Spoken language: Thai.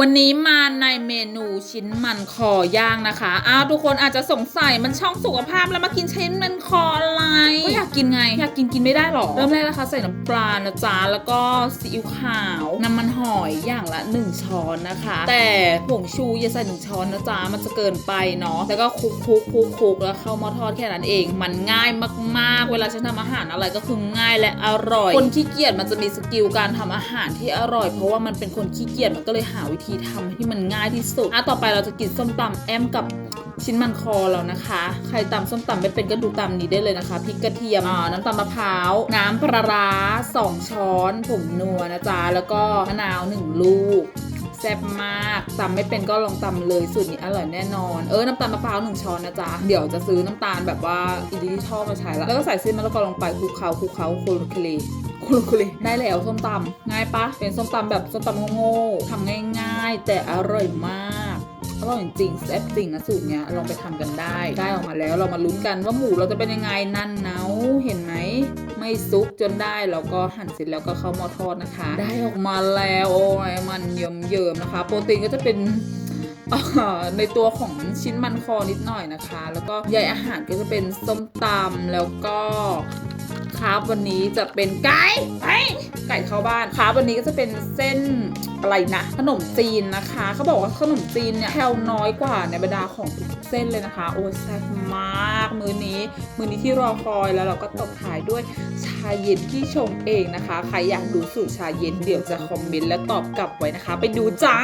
วันนี้มาในเมนูชิ้นมันคอย่างนะคะอ้าวทุกคนอาจจะสงสัยมันช่องสุขภาพแล้วมากินชิ้นมันคออะไรก็อยากกินไง อยากกินกินไม่ได้หรอ เริ่มแรกนะคะใส่น้ำปลานะจ๊ะแล้วก็ซีอิ๊วขาวน้ำมันห อยอย่างละ 1 ช้อนนะคะ แต่ผงชูอย่าใส่หนึ่งช้อนนะจ๊ะมันจะเกินไปเนาะแล้วก็คลุกคลุกคลุกคลุกแล้วเข้าหม้อทอดแค่นั้นเอง มันง่ายมากๆ เวลาฉันทำอาหารอะไรก็คือง่ายและอร่อย คนขี้เกียจมันจะมีสกิลการทำอาหารที่อร่อย เพราะว่ามันเป็นคนขี้เกียจมันก็เลยหาวิธีทำที่มันง่ายที่สุดอะต่อไปเราจะกินส้มตำแอมกับชิ้นมันคอเรานะคะ ใครตำส้มตำไม่เป็นก็ดูตำนี้ได้เลยนะคะพริกกระเทียมอ่าน้ำตาลมะพร้าว น้ำปลาร้าสองช้อนผงนัวนะจ๊ะ แล้วก็มะนาวหนึ่งลูกแซ่บมากตำไม่เป็นก็ลองตำเลยสูตรนี้อร่อยแน่นอน เออน้ำตาลมะพร้าวหนึ่งช้อนนะจ๊ะ เดี๋ยวจะซื้อน้ำตาลแบบว่าอินดิจิทัลมาใช้แล้วแล้วก็ใส่เส้นมะละกอลงไปคลุกเคล้าคลุกเคล้าโคลุเคลโคลุเคเลได้แล้วส้มตำง่ายปะเป็นส้มตำแบบส้มตำโง่ๆทำง่ายๆ แต่อร่อยมาก อร่อยจริงแซ่บจริงนะสูตรเนี้ยลองไปทำกันได้ ได้ออกมาแล้วเรามาลุ้นกันว่าหมูเราจะเป็นยังไงนั่นเนาเห็นไหมไม่ซุกจนได้แล้วก็หั่นเสร็จแล้วก็เข้าหม้อทอดนะคะ ได้ออกมาแล้วโอ้ยมันเยิ้มๆนะคะ โปรตีนก็จะเป็นในตัวของชิ้นมันคอนิดหน่อยนะคะ แล้วก็ใยอาหารก็จะเป็นส้มตำแล้วก็ คาร์บวันนี้จะเป็นไก่ไก่ไก่เข้าบ้านคาร์บวันนี้ก็จะเป็นเส้นอะไรนะ ขนมจีนนะคะ เขาบอกว่าขนมจีนเนี่ยแคลน้อยกว่าในบรรดาของทุกเส้นเลยนะคะ โอ้ยแซ่บมากมื้อนี้ มื้อนี้ที่รอคอยแล้วเราก็ตบท้ายด้วยชาเย็นที่ชงเองนะคะ ใครอยากดูสูตรชาเย็นเดี๋ยวจะคอมเมนต์และตอบกลับไว้นะคะ ไปดูจ้า